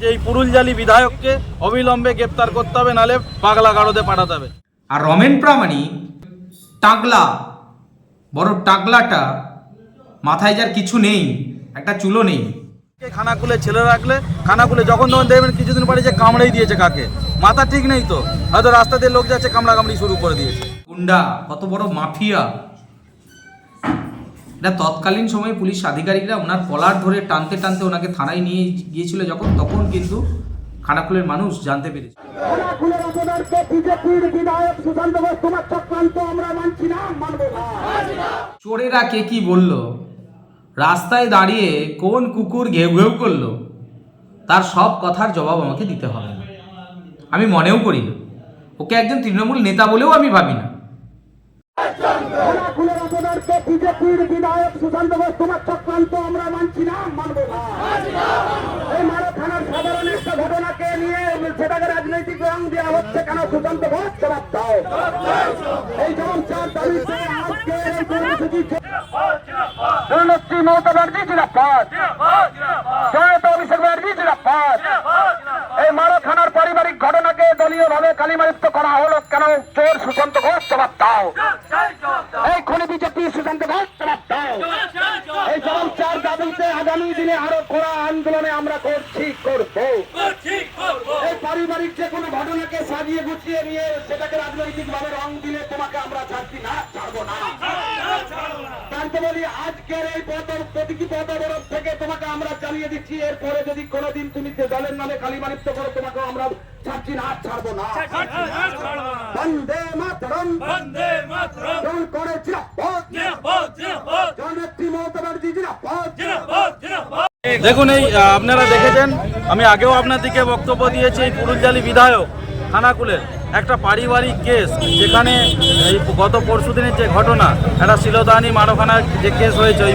যে পুরুলজালি বিধায়ককে অবিলম্বে গ্রেপ্তার করতে হবে নালে পাগলা গাড়োতে পাঠাতে হবে। আর রমেন প্রামাণিক টাগলা বড় টাগলাটা মাথায় যার কিছু নেই একটা চুলো নেই। খানা খুলে ছেলে রাখলে খানা খুলে যখন তখন দেখবেন কিছুদিন পরে যে কামড়েই দিয়েছে কাকে? মাথা ঠিক নেই তো। হয়তো রাস্তা দিয়ে লোক যাচ্ছে কামড়া কামড়ি শুরু করে দিয়েছে। গুন্ডা কত বড় মাফিয়া। এটা তৎকালীন সময়ে পুলিশ আধিকারিকরা ওনার কলার ধরে টানতে টানতে ওনাকে থানায় নিয়ে গিয়েছিল যখন, তখন কিন্তু খানাকুলের মানুষ জানতে পেরেছে। চোরেরা কে কি বলল? রাস্তায় দাঁড়িয়ে কোন কুকুর ঘেউ ঘেউ করল? তার সব কথার জবাব আমাকে দিতে হবে না। আমি মনেও করি না। ওকে একজন তৃণমূল নেতা বলেও আমি ভাবি না। খুনের বিজেপির বিধায়ক সুশান্ত ঘোষ, তোমার চক্রান্ত আমরা মানছি না, মানবো না। এই মারো সাধারণ একটা ঘটনাকে নিয়ে সেটাকে রাজনৈতিক রং দেওয়া হচ্ছে কেন সুশান্ত ঘোষ? জবাব দাও। এই যেমন চার তারিখে আজকে কর্মসূচি মমতা ব্যানার্জি অভিষেক ব্যানার্জি এই মারো থানার পারিবারিক ঘটনাকে দলীয়ভাবে কালিমালিপ্ত করা হলো কেন? চোর সুশান্ত ঘোষ, জবাব দাও। এই খুনি বিজেপি সুশান্ত ঘোষ জবাব দাও। এই যেমন চার দাবিতে আগামী দিনে আরও কড়া আন্দোলনে আমরা করছি করব। এই পারিবারিক যে কোনো ঘটনাকে সাজিয়ে গুছিয়ে নিয়ে সেটাকে রাজনৈতিক ভাবে রং দিলে তোমাকে আমরা ছাড়ছি না ছাড়বো না। জানতে বলি আজকের এই পদ প্রতীকী পদবরফ থেকে তোমাকে আমরা চালিয়ে দিচ্ছি এরপরে যদি কোনোদিন তুমি যে দলের নামে কালিমালিপ্ত করো তোমাকে আমরা ছাড়ছি না ছাড়বো না। বন্দে মাতরম। যেমন করে জিরাপদ জননেত্রী মমতা ব্যানার্জি জিরাপদ দেখুন এই আপনারা দেখেছেন আমি আগেও আপনাদেরকে বক্তব্য দিয়েছি এই পুরুলজালি বিধায়ক খানাকুলের একটা পারিবারিক কেস যেখানে এই গত পরশু দিনের যে ঘটনা একটা শিলদানি মারখানার যে কেস হয়েছে ওই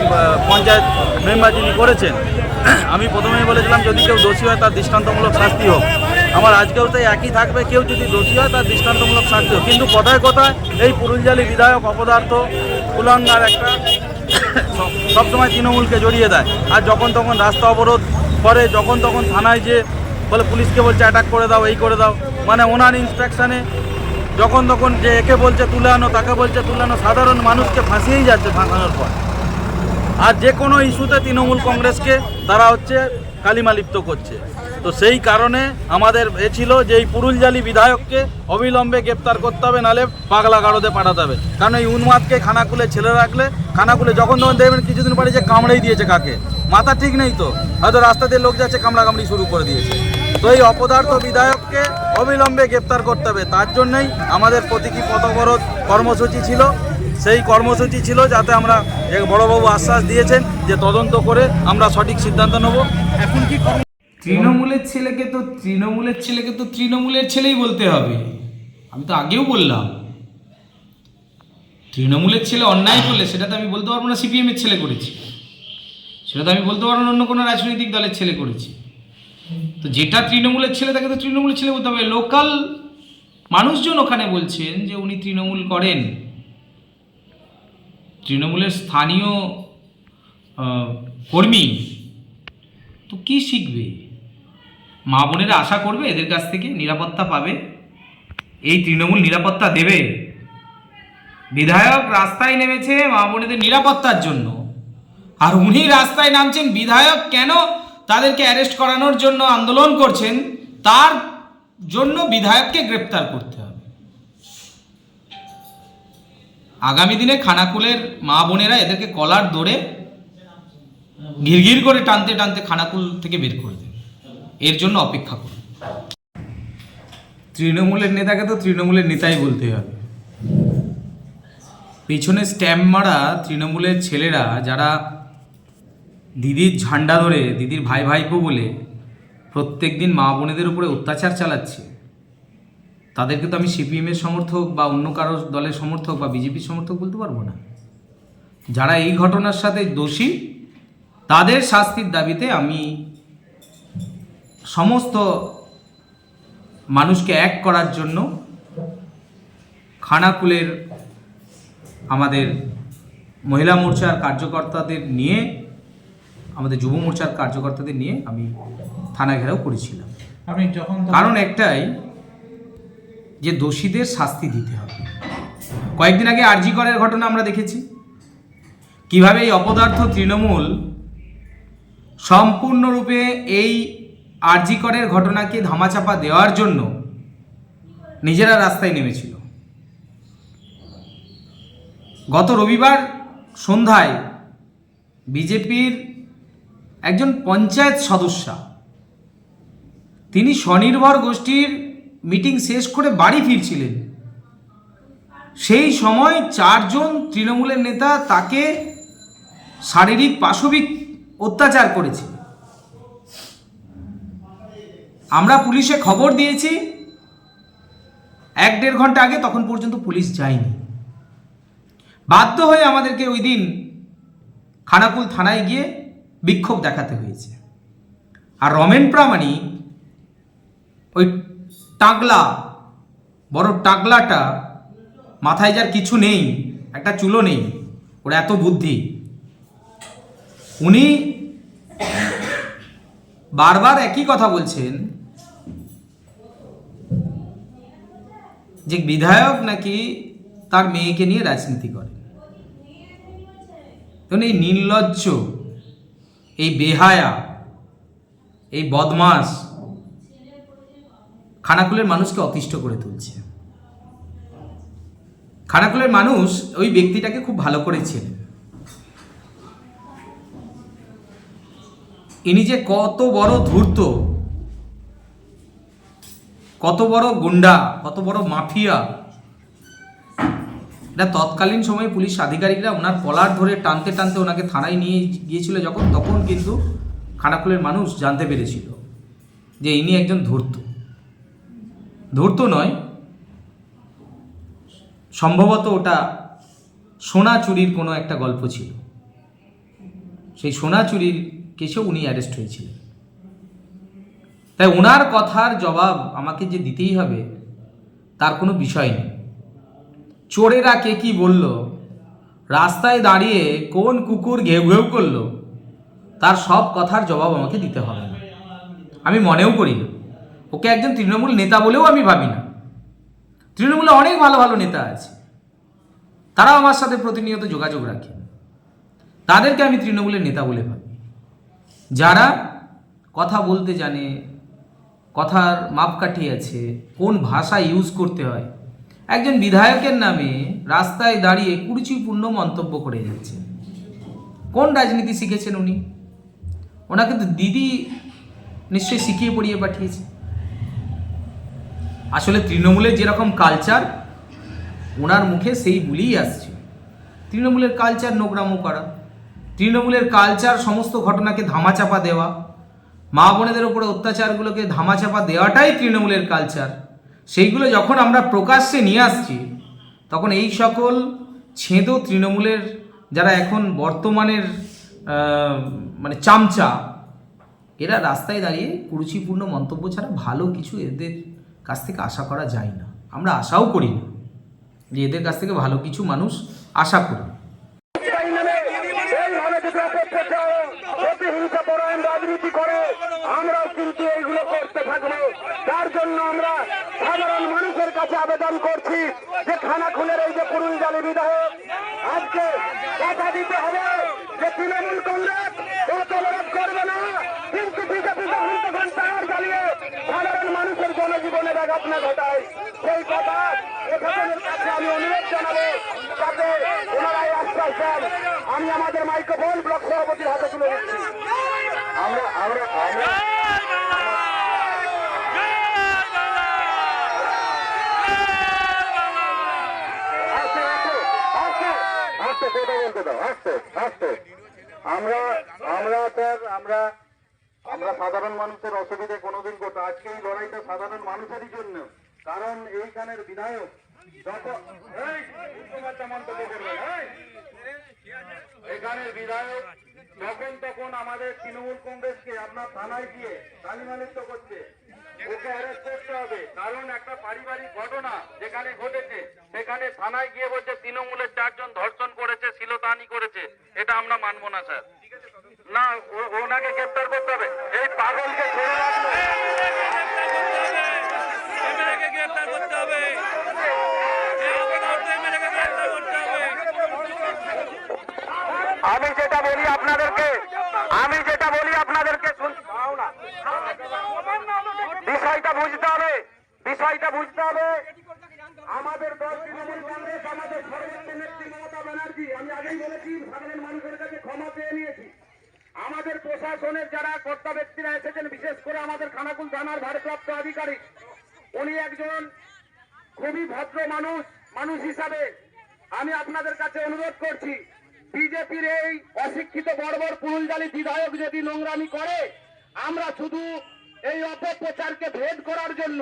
পঞ্চায়েত মেম্বার যিনি করেছেন আমি প্রথমেই বলেছিলাম, যদি কেউ দোষী হয় তার দৃষ্টান্তমূলক শাস্তি হোক। আমার আজকেও তাই একই থাকবে, কেউ যদি দোষী হয় তার দৃষ্টান্তমূলক শাস্তি হোক। কিন্তু কথায় কথায় এই পুরুলজালি বিধায়ক অপদার্থ কুলাঙ্গার একটা সবসময় তৃণমূলকে জড়িয়ে দেয়। আর যখন তখন রাস্তা অবরোধ করে, যখন তখন থানায় যে বলে পুলিশকে বলছে, অ্যাটাক করে দাও, এই করে দাও। মানে ওনার ইন্সপেকশনে যখন তখন যে একে বলছে, তুলে আনো, তাকে বলছে, তুলে আনো। সাধারণ মানুষকে ফাঁসিয়েই যাচ্ছে, ফাঁসানোর পর। আর যে কোনো ইস্যুতে তৃণমূল কংগ্রেসকে তারা হচ্ছে কালিমালিপ্ত করছে। তো সেই কারণে আমাদের এ ছিল যে এই পুরুলজালি বিধায়ককে অবিলম্বে গ্রেপ্তার করতে হবে, নালে পাগলা গাড়োতে পাঠাতে হবে। কারণ এই উন্মাদকে খানা খুলে ছেলে রাখলে খানা খুলে যখন তখন দেখবেন কিছুদিন পরে যে কামড়েই দিয়েছে কাকে। মাথা ঠিক নেই তো, হয়তো রাস্তা দিয়ে লোক যাচ্ছে কামড়া কামড়ি শুরু করে দিয়েছে। তো এই অপদার্থ বিধায়ককে অবিলম্বে গ্রেপ্তার করতে হবে। তার জন্যই আমাদের প্রতীকী পথবরোধ কর্মসূচি ছিল। সেই কর্মসূচি ছিল যাতে আমরা যে বড়বাবু আশ্বাস দিয়েছেন যে তদন্ত করে আমরা সঠিক সিদ্ধান্ত নেব। এখন কি তৃণমূলের ছেলেকে তো তৃণমূলের ছেলেকে তো তৃণমূলের ছেলেই বলতে হবে। আমি তো আগেও বললাম। তৃণমূলের ছেলে অন্যায় করলে সেটা তো আমি বলতে পারব না সিপিএম এর ছেলে করেছি। সেটা তো আমি বলতে পারব না অন্য কোনো রাজনৈতিক দলের ছেলে করেছি। তো যেটা তৃণমূলের ছেলে, তাকে তো তৃণমূলের ছেলে বলতে হবে। লোকাল মানুষজন ওখানে বলছেন যে উনি তৃণমূল করেন। তৃণমূলের স্থানীয় কর্মী, তো কি শিখবে? মা বোনেরা আশা করবে এদের কাছ থেকে নিরাপত্তা পাবে? এই তৃণমূল নিরাপত্তা দেবে? বিধায়ক রাস্তায় নেমেছে মা বোনেদের নিরাপত্তার জন্য। আর উনি রাস্তায় নামছেন, বিধায়ক কেন তাদেরকে অ্যারেস্ট করানোর জন্য আন্দোলন করছেন? তার জন্য বিধায়ককে গ্রেপ্তার করতে হবে। আগামী দিনে খানাকুলের মা বোনেরা এদেরকে কলার দৌড়ে ঘিরঘির করে টানতে টানতে খানাকুল থেকে বের করে দেবে এর জন্য অপেক্ষা করুন। তৃণমূলের নেতাকে তো তৃণমূলের নেতাই বলতে হবে। পেছনে স্ট্যাম্প মারা তৃণমূলের ছেলেরা, যারা দিদির ঝান্ডা ধরে, দিদির ভাই ভাইপো বলে প্রত্যেক দিন মা বোনেদের উপরে অত্যাচার চালাচ্ছে তাদেরকে তো আমি সিপিএমের সমর্থক বা অন্য কারও দলের সমর্থক বা বিজেপির সমর্থক বলতে পারব না। যারা এই ঘটনার সাথে দোষী তাদের শাস্তির দাবিতে আমি সমস্ত মানুষকে এক করার জন্য খানাকুলের আমাদের মহিলা মোর্চার কার্যকর্তাদের নিয়ে আমাদের যুব মোর্চার কার্যকর্তাদের নিয়ে আমি থানা ঘেরাও করেছিলাম। কারণ একটাই যে দোষীদের শাস্তি দিতে হবে। কয়েকদিন আগে আরজি করের ঘটনা আমরা দেখেছি। কীভাবে এই অপদার্থ তৃণমূল সম্পূর্ণরূপে এই আরজি করের ঘটনাকে ধামাচাপা দেওয়ার জন্য নিজেরা রাস্তায় নেমেছিল। গত রবিবার সন্ধ্যায় বিজেপির একজন পঞ্চায়েত সদস্যা, তিনি স্বনির্ভর গোষ্ঠীর মিটিং শেষ করে বাড়ি ফিরছিলেন। সেই সময় চারজন তৃণমূলের নেতা তাকে শারীরিক পাশবিক অত্যাচার করেছে। আমরা পুলিশে খবর দিয়েছি। এক দেড় ঘণ্টা আগে তখন পর্যন্ত পুলিশ যায়নি। বাধ্য হয়ে আমাদেরকে ওই দিন খানাকুল থানায় গিয়ে বিক্ষোভ দেখাতে হয়েছে। আর রমেন প্রামাণিক ওই টাকলা বড় টাকলাটা মাথায় যার কিছু নেই, একটা চুলো নেই, ওর এত বুদ্ধি। উনি বারবার একই কথা বলছেন যে বিধায়ক নাকি তার মেয়েকে নিয়ে রাজনীতি করে দেখুন এই নির্লজ্জ, এই বেহায়া, এই বদমাস খানাকুলের মানুষকে অতিষ্ঠ করে তুলছে। খানাকুলের মানুষ ওই ব্যক্তিটাকে খুব ভালো করে ইনি যে কত বড় ধূর্ত, কত বড় গুন্ডা, কত বড় মাফিয়া, এটা তৎকালীন সময়ে পুলিশ আধিকারিকরা ওনার কলার ধরে টানতে টানতে ওনাকে থানায় নিয়ে গিয়েছিল যখন, তখন কিন্তু খানাকুলের মানুষ জানতে পেরেছিল যে ইনি একজন ধূর্ত। ধূর্ত নয়। সম্ভবত ওটা সোনা চুরির কোনো একটা গল্প ছিল। সেই সোনা চুরির কেসেও উনি অ্যারেস্ট হয়েছিলেন। তাই ওনার কথার জবাব আমাকে যে দিতেই হবে, তার কোনো বিষয় নেই। চোরেরা কে কি বলল? রাস্তায় দাঁড়িয়ে কোন কুকুর ঘেউ ঘেউ করল? তার সব কথার জবাব আমাকে দিতে হবে আমি মনেও করি না। ওকে একজন তৃণমূল নেতা বলেও আমি ভাবি না। তৃণমূলে অনেক ভালো ভালো নেতা আছে। তারাও আমার সাথে প্রতিনিয়ত যোগাযোগ রাখে। তাদেরকে আমি তৃণমূলের নেতা বলে ভাবি। যারা কথা বলতে জানে, কথার মাপকাঠি আছে, কোন ভাষা ইউজ করতে হয়। একজন বিধায়কের নামে রাস্তায় দাঁড়িয়ে কুরুচিপূর্ণ মন্তব্য করে যাচ্ছে কোন রাজনীতি শিখেছেন উনি? ওনাকে তো দিদি নিশ্চয়ই শিখিয়ে পড়িয়ে পাঠিয়েছে। আসলে তৃণমূলের যেরকম কালচার ওনার মুখে সেই বলেই আসছে। তৃণমূলের কালচার নোংরামো করা, তৃণমূলের কালচার সমস্ত ঘটনাকে ধামাচাপা দেওয়া, মা বোনেদের উপরে অত্যাচারগুলোকে ধামাচাপা দেওয়াটাই তৃণমূলের কালচার সেইগুলো যখন আমরা প্রকাশ্যে নিয়ে আসছি, তখন এই সকল ছেদো তৃণমূলের যারা এখন বর্তমানের মানে চামচা, এরা রাস্তায় দাঁড়িয়ে কুরুচিপূর্ণ মন্তব্য ছাড়া ভালো কিছু এদের কাছ থেকে আশা করা যায় না। আমরা আশাও করি না যে এদের কাছ থেকে ভালো কিছু মানুষ আশা করি। কিন্তু এইগুলো করতে তার জন্য আমরা সাধারণ মানুষের কাছে আবেদন করছি যে যে আজকে কথা দিতে হবে যে তৃণমূল কংগ্রেস ও তলবাদ করবে না কিন্তু বিজেপি যখন তখন টায়ার জ্বালিয়ে সাধারণ মানুষের জনজীবনে ব্যাঘাত না ঘটায়। সেই কথা প্রশাসনের কাছে আমি অনুরোধ জানাব, যাতে ওনারা এই আশ্বাস দেন, আমি আমাদের মাইক্রোফোন ব্লক সভাপতির হাতে তুলে দিচ্ছি। আমরা আমরা আমরা আস্তে বলতে দাও আস্তে আস্তে আমরা আমরা স্যার আমরা আমরা সাধারণ মানুষের অসুবিধে কোনোদিন করতো আজকে এই লড়াইটা সাধারণ মানুষেরই জন্য। কারণ এইখানের বিধায়ক। এখানের বিধায়ক যখন তখন আমাদের তৃণমূল কংগ্রেসকে আপনার থানায় গিয়ে গালিমালিত্য করছে। ওকে অ্যারেস্ট করতে হবে। কারণ একটা পারিবারিক ঘটনা যেখানে ঘটেছে, সেখানে থানায় গিয়ে বলছে, তৃণমূলের চারজন ধর্ষণ করেছে শিলতা মানহানি করেছে। এটা আমরা মানবো না, স্যার। না ও- ওনাকে গ্রেপ্তার করতে হবে। এই পাগলকে ছেড়ে রাখব করতে হবে। আমি যেটা বলি আপনাদেরকে আমি যেটা বলি আপনাদেরকে শুন- বিষয়টা বুঝতে হবে বিষয়টা বুঝতে হবে আমাদের দল তৃণমূল কংগ্রেস আমাদের সর্বোচ্চ নেত্রী মমতা ব্যানার্জি আমি আগেই বলেছি সাধারণ মানুষের কাছে ক্ষমা পেয়ে নিয়েছি আমাদের প্রশাসনের যারা কর্তা ব্যক্তিরা এসেছেন, বিশেষ করে আমাদের খানাকুল থানার ভারপ্রাপ্ত আধিকারিক, উনি একজন খুবই ভদ্র মানুষ মানুষ হিসাবে আমি আপনাদের কাছে অনুরোধ করছি, বিজেপির এই অশিক্ষিত বর্বর পুরুলজালি বিধায়ক যদি নোংরামি করে, আমরা শুধু এই অপপ্রচারকে ভেদ করার জন্য,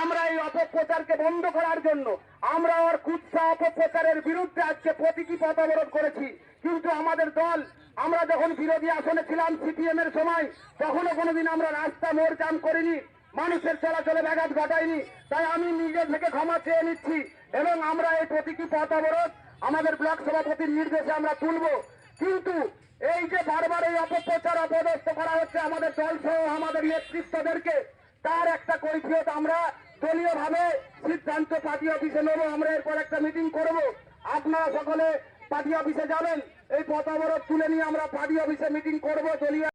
আমরা এই অপপ্রচারকে বন্ধ করার জন্য, আমরা ওর কুৎসা অপপ্রচারের বিরুদ্ধে আজকে প্রতীকী পথ অবরোধ করেছি, কিন্তু আমাদের দল আমরা যখন বিরোধী আসনে ছিলাম সিপিএম এর সময়, তখনও কোনোদিন আমরা রাস্তা মোড় জাম করিনি, মানুষের চলাচলে ব্যাঘাত ঘটায়নি তাই আমি নিজে থেকে ক্ষমা চেয়ে নিচ্ছি এবং আমরা এই প্রতীকী পথ অবরোধ আমাদের ব্লক সভাপতির নির্দেশে আমরা তুলব। কিন্তু এই যে বারবার এই অপপ্রচার অপদস্থ করা হচ্ছে আমাদের দল সহ আমাদের নেতৃত্বদেরকে, তার একটা কৈফিয়ত আমরা দলীয় ভাবে সিদ্ধান্ত পার্টি অফিসে নেব, আমরা এরপর একটা মিটিং করব। আপনারা সকলে পার্টি অফিসে যাবেন। এই পথ তুলে নিয়ে আমরা পার্টি অফিসে মিটিং করব দলীয়